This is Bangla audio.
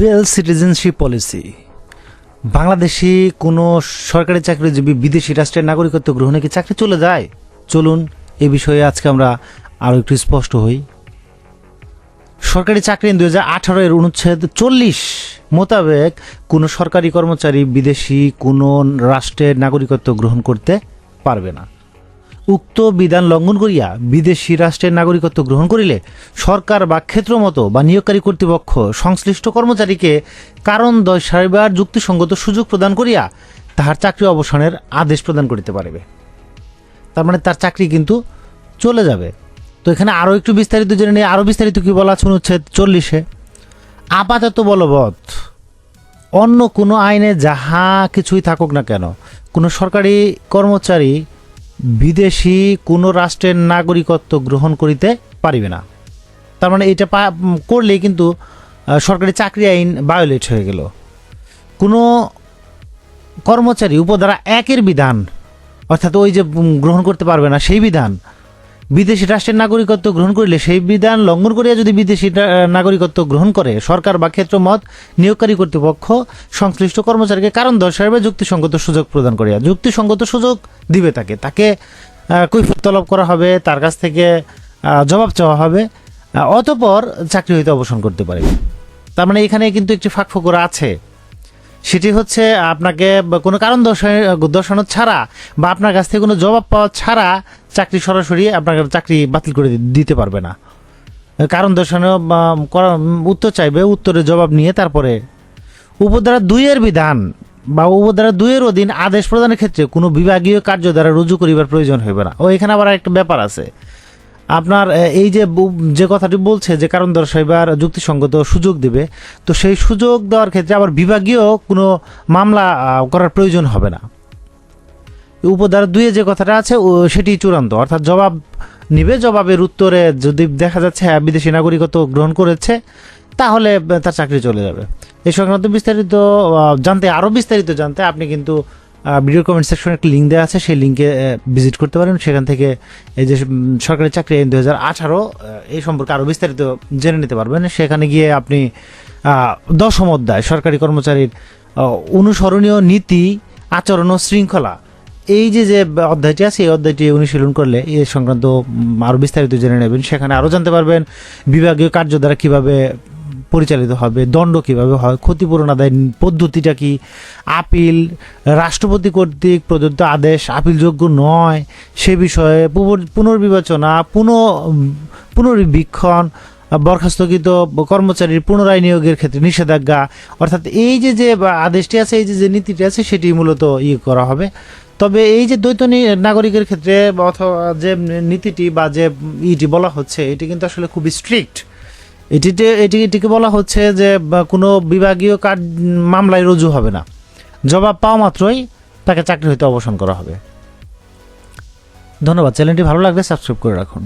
ডুয়েল সিটিজেনশিপ পলিসি বাংলাদেশি কোনো সরকারি চাকরিজীবী বিদেশি রাষ্ট্রের নাগরিকত্ব গ্রহণে কি চাকরি চলে যায়? চলুন এ বিষয়ে আজকে আমরা আরও একটু স্পষ্ট হই। সরকারি চাকরি দুই হাজার আঠারো এর অনুচ্ছেদ চল্লিশ মোতাবেক কোনো সরকারি কর্মচারী বিদেশি কোনো রাষ্ট্রের নাগরিকত্ব গ্রহণ করতে পারবে না। উক্ত বিধান লঙ্ঘন করিয়া বিদেশি রাষ্ট্রের নাগরিকত্ব গ্রহণ করিলে সরকার বা ক্ষেত্রমতো বা নিয়োগকারী কর্তৃপক্ষ সংশ্লিষ্ট কর্মচারীকে কারণ দর্শাইবার যুক্তিসঙ্গত সুযোগ প্রদান করিয়া তাহার চাকরি অবসানের আদেশ প্রদান করিতে পারিবে। তার মানে তার চাকরি কিন্তু চলে যাবে। তো এখানে আরও একটু বিস্তারিত জেনে নিয়ে আরও বিস্তারিত কী বলা আছে? অনুচ্ছেদ চল্লিশে। আপাতত বলবৎ, অন্য কোনো আইনে যাহা কিছুই থাকুক না কেন, কোনো সরকারি কর্মচারী বিদেশি কোনো রাষ্ট্রের নাগরিকত্ব গ্রহণ করিতে পারিবে না। তার মানে এটা করলে কিন্তু সরকারি চাকরি আইন ভায়োলেট হয়ে গেল। কোনো কর্মচারী উপদ্বারা একের বিধান, অর্থাৎ ওই যে গ্রহণ করতে পারবে না, সেই বিধান বিদেশি রাষ্ট্রের নাগরিকত্ব গ্রহণ করিলে সেই বিধান লঙ্ঘন করিয়া যদি বিদেশি নাগরিকত্ব গ্রহণ করে সরকার বা ক্ষেত্রমত নিয়োগকারী কর্তৃপক্ষ সংশ্লিষ্ট কর্মচারীকে কারণ দর্শাবে যুক্তিসঙ্গত সুযোগ প্রদান করিয়া যুক্তিসঙ্গত সুযোগ দিবে তাকে। তাকে আহ, কৈফিয়ত তলব করা হবে তার কাছ থেকে জবাব চাওয়া হবে অতপর চাকরি হইতে অবসান করতে পারে। তার মানে এখানে কিন্তু একটি ফাঁক ফোকরা আছে। সেটি হচ্ছে আপনাকে কোনো কারণ দর্শা- দর্শানো ছাড়া বা আপনার কাছ থেকে কোনো জবাব পাওয়া ছাড়া চাকরি সরাসরি আপনার চাকরি বাতিল করে দিতে পারবে না। কারণ দর্শানো উত্তর চাইবে, উত্তরের জবাব নিয়ে তারপরে উপধারা দুইয়ের বিধান বা উপধারা দুইয়ের অধীন আদেশ প্রদানের ক্ষেত্রে কোনো বিভাগীয় কার্য দ্বারা রুজু করিবার প্রয়োজন হইবে না। ও এখানে আবার একটা ব্যাপার আছে। আপনার এই যে যে কথাটি বলছে যে কারণ দর্শাইবার যুক্তিসঙ্গত সুযোগ দিবে, তো সেই সুযোগ দেওয়ার ক্ষেত্রে আবার বিভাগীয় কোনো মামলা করার প্রয়োজন হবে না। উপধারা দুইয়ে যে কথাটা আছে সেটি চূড়ান্ত। অর্থাৎ জবাব নিবে, জবাবের উত্তরে যদি দেখা যাচ্ছে হ্যাঁ বিদেশি নাগরিকত্ব গ্রহণ করেছে, তাহলে তার চাকরি চলে যাবে। এই সংক্রান্ত বিস্তারিত জানতে আরও বিস্তারিত জানতে আপনি কিন্তু ভিডিও কমেন্ট সেকশনে একটা লিঙ্ক দেওয়া আছে, সেই লিঙ্কে ভিজিট করতে পারেন। সেখান থেকে এই যে সরকারি চাকরি আইন দু হাজার আঠারো এই সম্পর্কে আরও বিস্তারিত জেনে নিতে পারবেন। সেখানে গিয়ে আপনি দশম অধ্যায়, সরকারি কর্মচারীর অনুসরণীয় নীতি, আচরণ ও শৃঙ্খলা এই যে যে অধ্যায়টি আছে, এই অধ্যায়টি অনুশীলন করলে এ সংক্রান্ত আরও বিস্তারিত জেনে নেবেন। সেখানে আরও জানতে পারবেন বিভাগীয় কার্য দ্বারা কীভাবে পরিচালিত হবে, দণ্ড কীভাবে হয়, ক্ষতিপূরণ আদায় পদ্ধতিটা কি, আপিল, রাষ্ট্রপতি কর্তৃক প্রদত্ত আদেশ, আপিলযোগ্য নয়, সে বিষয়ে পুনর্বিবেচনা, পুনঃ পুনর্বীক্ষণ, বরখাস্তকৃত কর্মচারীর পুনরায় নিয়োগের ক্ষেত্রে নিষেধাজ্ঞা। অর্থাৎ এই যে যে আদেশটি আছে, এই যে যে নীতিটি আছে, সেটি মূলত ইয়ে করা হবে। তবে এই যে দ্বৈত নাগরিকের ক্ষেত্রে অথবা যে নীতিটি বা যে ইটি বলা হচ্ছে, এটি কিন্তু আসলে খুব স্ট্রিক্ট এটিতে, এটি, এটিকে বলা হচ্ছে যে কোনো বিভাগীয় কাজ মামলায় রুজু হবে না। জবাব পাওয়া মাত্রই তাকে চাকরি হইতে অবসান করা হবে। ধন্যবাদ। চ্যানেলটি ভালো লাগলে সাবস্ক্রাইব করে রাখুন।